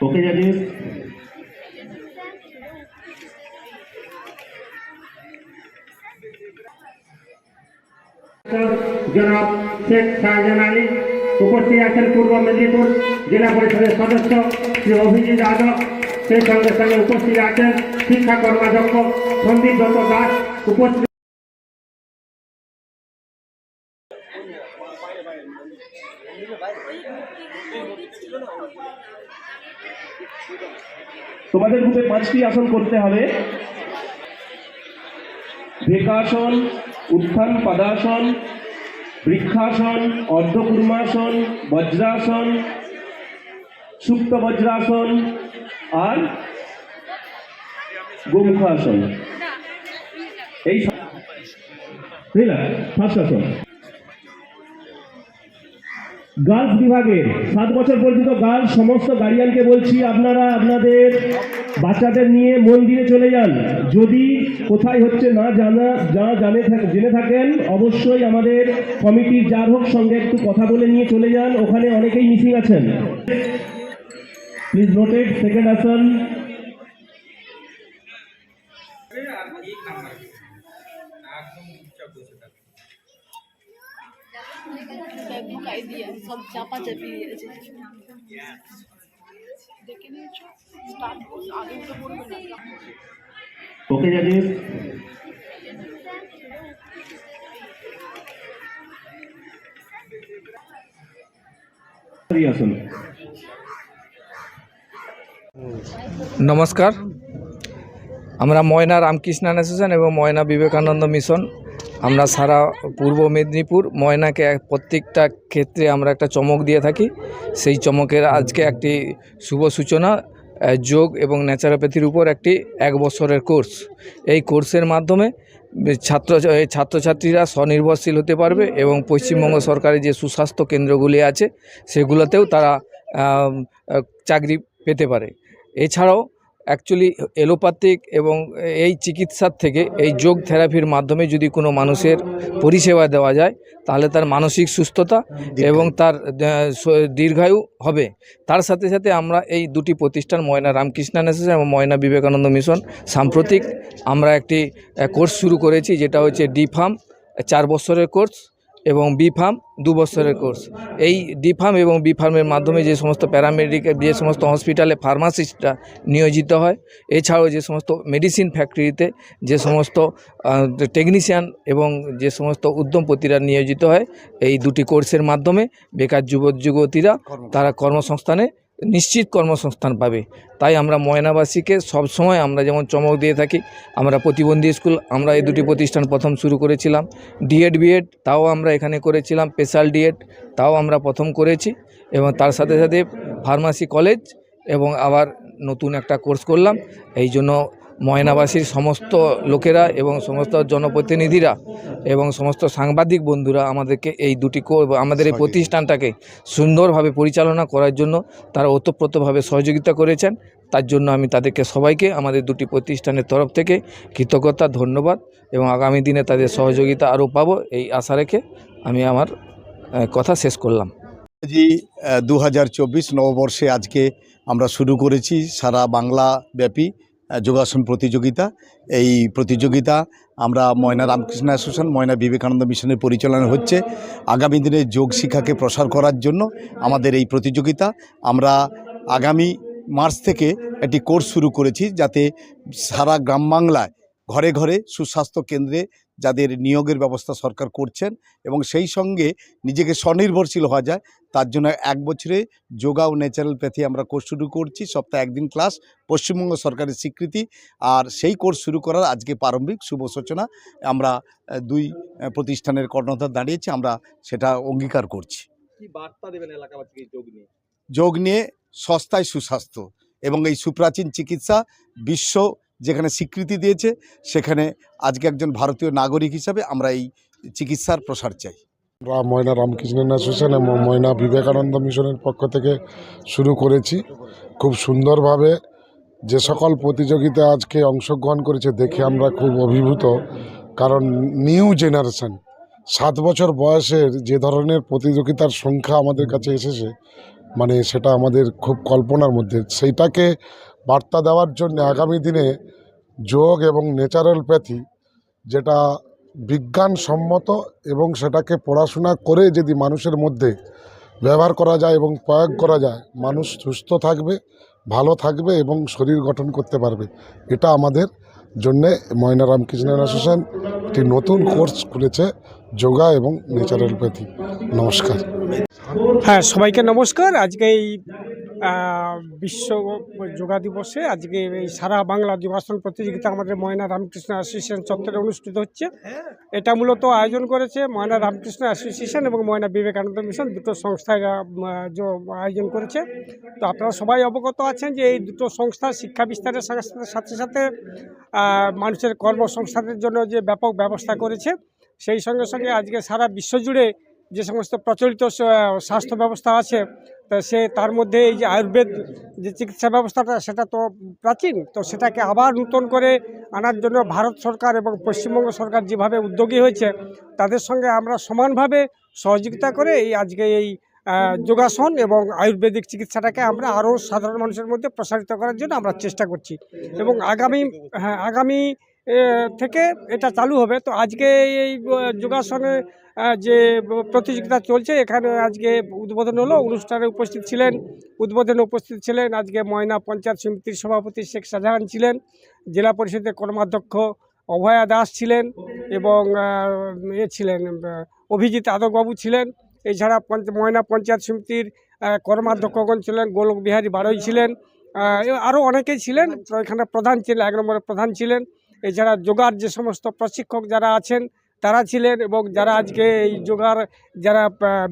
ওকে জাজির জনাব শেখ শাহজাহান আলী উপস্থিত আছেন পূর্ব মেদিনীপুর জেলা পরিষদের সদস্য শ্রী অভিজিৎ যাদব সেই সঙ্গে সঙ্গে উপস্থিত আছেন শিক্ষা কর্মাধ্যক্ষ সন্দীপ দত্ত দাস। উপস্থিত তোমাদের গ্রুপে পাঁচটি আসন করতে হবে। বেকাসন উত্থান পাদাসন, বৃক্ষাসন, অর্ধকুর্মাসন, বজ্রাসন, সুপ্ত বজ্রাসন আর গোমুখাসন। এই ফার্স্ট আসন। গার্লস বিভাগের সাত বছর পর্যন্ত গার্লস সমস্ত গার্ডিয়ানকে বলছি, আপনারা আপনাদের বাচ্চাদের নিয়ে মন্দিরে চলে যান। যদি কোথায় হচ্ছে না জানা, যা জানে জেনে থাকেন, অবশ্যই আমাদের কমিটির যার হোক সঙ্গে একটু কথা বলে নিয়ে চলে যান। ওখানে অনেকেই মিসিং আছেন। প্লিজ নোটেড সেকেন্ড আসন। সব চাপা চাপি দিয়েছে দেখে নিয়েছো? স্টার্ট আগে তো বলবে না। ওকে নমস্কার। আমরা ময়না রামকৃষ্ণান অ্যাসোসিয়েশন এবং ময়না বিবেকানন্দ মিশন আমরা সারা পূর্ব মেদিনীপুর, ময়নাকে প্রত্যেকটা ক্ষেত্রে আমরা একটা চমক দিয়ে থাকি। সেই চমকের আজকে একটি শুভ সূচনা যোগ এবং ন্যাচারোপ্যাথির উপর একটি এক বছরের কোর্স এই কোর্সের মাধ্যমে ছাত্র ছাত্রছাত্রীরা স্বনির্ভরশীল হতে পারবে এবং পশ্চিমবঙ্গ সরকারের যে সুস্বাস্থ্য কেন্দ্রগুলি আছে, সেগুলোতেও তারা চাকরি পেতে পারে। এছাড়াও অ্যাকচুয়ালি এলোপ্যাথিক এবং এই চিকিৎসার থেকে এই যোগ থেরাপির মাধ্যমে যদি কোনো মানুষের পরিষেবা দেওয়া যায় তাহলে তার মানসিক সুস্থতা এবং তার দীর্ঘায়ু হবে। তার সাথে সাথে আমরা এই দুটি প্রতিষ্ঠান ময়না রামকৃষ্ণান অ্যাসোসিয়েশন এবং ময়না বিবেকানন্দ মিশন সাম্প্রতিক আমরা একটি কোর্স শুরু করেছি যেটা হচ্ছে ডি ফার্ম চার বছরের কোর্স এবং বি ফার্ম দু বছরের কোর্স এই ডি ফার্ম এবং বি ফার্মের মাধ্যমে যে সমস্ত প্যারামেডিক্যাল যে সমস্ত হসপিটালে ফার্মাসিস্টরা নিয়োজিত হয় এছাড়াও যে সমস্ত মেডিসিন ফ্যাক্টরিতে যে সমস্ত টেকনিশিয়ান এবং যে সমস্ত উদ্যমপতিরা নিয়োজিত হয় এই দুটি কোর্সের মাধ্যমে বেকার যুবক যুবতীরা তারা কর্মসংস্থানে নিশ্চিত কর্মসংস্থান পাবে। তাই আমরা ময়নাবাসীকে সবসময় আমরা যেমন চমক দিয়ে থাকি, আমরা প্রতিবন্ধী স্কুল, আমরা এই দুটি প্রতিষ্ঠান প্রথম শুরু করেছিলাম। ডিএড, বিএড তাও আমরা এখানে করেছিলাম, স্পেশাল ডিএড তাও আমরা প্রথম করেছি এবং তার সাথে সাথে ফার্মাসি কলেজ এবং আবার নতুন একটা কোর্স করলাম। এই জন্য ময়নাবাসীর সমস্ত লোকেরা এবং সমস্ত জনপ্রতিনিধিরা এবং সমস্ত সাংবাদিক বন্ধুরা আমাদেরকে এই দুটি কো- আমাদের এই প্রতিষ্ঠানটাকে সুন্দরভাবে পরিচালনা করার জন্য তারা ওতপ্রোতভাবে সহযোগিতা করেছেন। তার জন্য আমি তাদেরকে সবাইকে আমাদের দুটি প্রতিষ্ঠানের তরফ থেকে কৃতজ্ঞতা ধন্যবাদ এবং আগামী দিনে তাদের সহযোগিতা আরও পাবো এই আশা রেখে আমি আমার কথা শেষ করলাম। জি দু হাজার চব্বিশ নববর্ষে আজকে আমরা শুরু করেছি সারা বাংলা ব্যাপী যোগাসন প্রতিযোগিতা। এই প্রতিযোগিতা আমরা ময়না রামকৃষ্ণ অ্যাসোসিয়েশন, ময়না বিবেকানন্দ মিশনের পরিচালনা হচ্ছে। আগামী দিনে যোগ শিক্ষাকে প্রসার করার জন্য আমাদের এই প্রতিযোগিতা। আমরা আগামী মার্চ থেকে একটি কোর্স শুরু করেছি যাতে সারা গ্রাম বাংলায় ঘরে ঘরে সুস্বাস্থ্য কেন্দ্রে যাদের নিয়োগের ব্যবস্থা সরকার করছেন এবং সেই সঙ্গে নিজেকে স্বনির্ভরশীল হওয়া যায় তার জন্য এক বছরে যোগা ও ন্যাচারালপ্যাথি আমরা কোর্স শুরু করছি সপ্তাহে একদিন ক্লাস পশ্চিমবঙ্গ সরকারের স্বীকৃতি আর সেই কোর্স শুরু করার আজকে প্রারম্ভিক শুভ সূচনা আমরা দুই প্রতিষ্ঠানের কর্ণধার দাঁড়িয়েছি আমরা সেটা অঙ্গীকার করছি। কি বার্তা দেবেন এলাকাবাসীকে যোগ নিয়ে? যোগ নিয়ে সস্তায় সুস্বাস্থ্য এবং এই সুপ্রাচীন চিকিৎসা বিশ্ব যেখানে স্বীকৃতি দিয়েছে, সেখানে আজকে একজন ভারতীয় নাগরিক হিসাবে আমরা এই চিকিৎসার প্রসার চাই। ময়না রামকৃষ্ণন অ্যাসোসিয়েশন এবং ময়না বিবেকানন্দ মিশনের পক্ষ থেকে শুরু করেছি। খুব সুন্দরভাবে যে সকল প্রতিযোগিতা আজকে অংশগ্রহণ করেছে দেখে আমরা খুব অভিভূত। কারণ নিউ জেনারেশন সাত বছর বয়সের যে ধরনের প্রতিযোগিতার সংখ্যা আমাদের কাছে এসেছে মানে সেটা আমাদের খুব কল্পনার মধ্যে। সেইটাকে বার্তা দেওয়ার জন্য আগামী দিনে যোগ এবং ন্যাচারালপ্যাথি যেটা বিজ্ঞানসম্মত এবং সেটাকে পড়াশোনা করে যদি মানুষের মধ্যে ব্যবহার করা যায় এবং প্রয়োগ করা যায়, মানুষ সুস্থ থাকবে, ভালো থাকবে এবং শরীর গঠন করতে পারবে। এটা আমাদের জন্যে ময়না রামকৃষ্ণ অ্যাসোসিয়েশন একটি নতুন কোর্স খুলেছে। যোগা এবং ন্যাচারালপ্যাথি নমস্কার। হ্যাঁ সবাইকে নমস্কার। আজকে এই বিশ্ব যোগা দিবসে আজকে এই সারা বাংলা যোগাসন প্রতিযোগিতা আমাদের ময়না রামকৃষ্ণ অ্যাসোসিয়েশন চত্বরে অনুষ্ঠিত হচ্ছে। এটা মূলত আয়োজন করেছে ময়না রামকৃষ্ণ অ্যাসোসিয়েশন এবং ময়না বিবেকানন্দ মিশন দুটো সংস্থায় আয়োজন করেছে। তো আপনারা সবাই অবগত আছেন যে এই দুটো সংস্থা শিক্ষা বিস্তারের সাথে সাথে সাথে মানুষের কর্মসংস্থানের জন্য যে ব্যাপক ব্যবস্থা করেছে। সেই সঙ্গে সঙ্গে আজকে সারা বিশ্বজুড়ে যে সমস্ত প্রচলিত স্বাস্থ্য ব্যবস্থা আছে, তা সে তার মধ্যে এই যে আয়ুর্বেদ যে চিকিৎসা ব্যবস্থাটা, সেটা তো প্রাচীন, তো সেটাকে আবার নূতন করে আনার জন্য ভারত সরকার এবং পশ্চিমবঙ্গ সরকার যেভাবে উদ্যোগী হয়েছে, তাদের সঙ্গে আমরা সমানভাবে সহযোগিতা করে এই আজকে এই যোগাসন এবং আয়ুর্বেদিক চিকিৎসাটাকে আমরা আরও সাধারণ মানুষের মধ্যে প্রসারিত করার জন্য আমরা চেষ্টা করছি। এবং আগামী হ্যাঁ আগামী থেকে এটা চালু হবে। তো আজকে এই যোগাসনে যে প্রতিযোগিতা চলছে, এখানে আজকে উদ্বোধন হলো। অনুষ্ঠানে উপস্থিত ছিলেন, উদ্বোধনে উপস্থিত ছিলেন আজকে ময়না পঞ্চায়েত সমিতির সভাপতি শেখ শাহজাহান ছিলেন, জেলা পরিষদের কর্মাধ্যক্ষ অভয়া দাস ছিলেন এবং এ ছিলেন অভিজিৎ আদকবাবু ছিলেন। এছাড়া ময়না পঞ্চায়েত সমিতির কর্মাধ্যক্ষগণ ছিলেন, গোলক বিহারী বাড়ই ছিলেন আরও অনেকেই ছিলেন। এখানে প্রধান ছিলেন, এক নম্বরে প্রধান ছিলেন। এছাড়া যোগার যে সমস্ত প্রশিক্ষক যারা আছেন, তারা ছিলেন এবং যারা আজকে এই যোগার যারা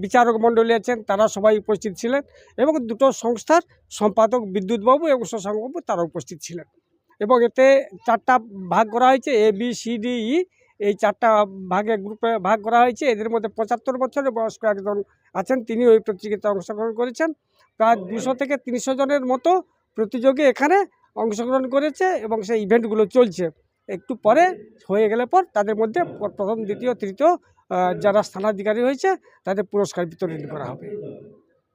বিচারক মণ্ডলী আছেন, তারা সবাই উপস্থিত ছিলেন এবং দুটো সংস্থার সম্পাদক বিদ্যুৎবাবু এবং শশাঙ্কবাবু তারা উপস্থিত ছিলেন। এবং এতে চারটা ভাগ করা হয়েছে, এ, বি, সি, ডি, ই, এই চারটা ভাগে গ্রুপে ভাগ করা হয়েছে। এদের মধ্যে পঁচাত্তর বছরের বয়স্ক একজন আছেন, তিনি ওই প্রতিযোগিতায় অংশগ্রহণ করেছেন। প্রায় দুশো থেকে তিনশো জনের মতো প্রতিযোগী এখানে অংশগ্রহণ করেছে এবং সেই ইভেন্টগুলো চলছে। একটু পরে হয়ে গেলে পর তাদের মধ্যে প্রথম, দ্বিতীয়, তৃতীয় যারা স্থানাধিকারী হয়েছে তাদের পুরস্কার বিতরণ করা হবে।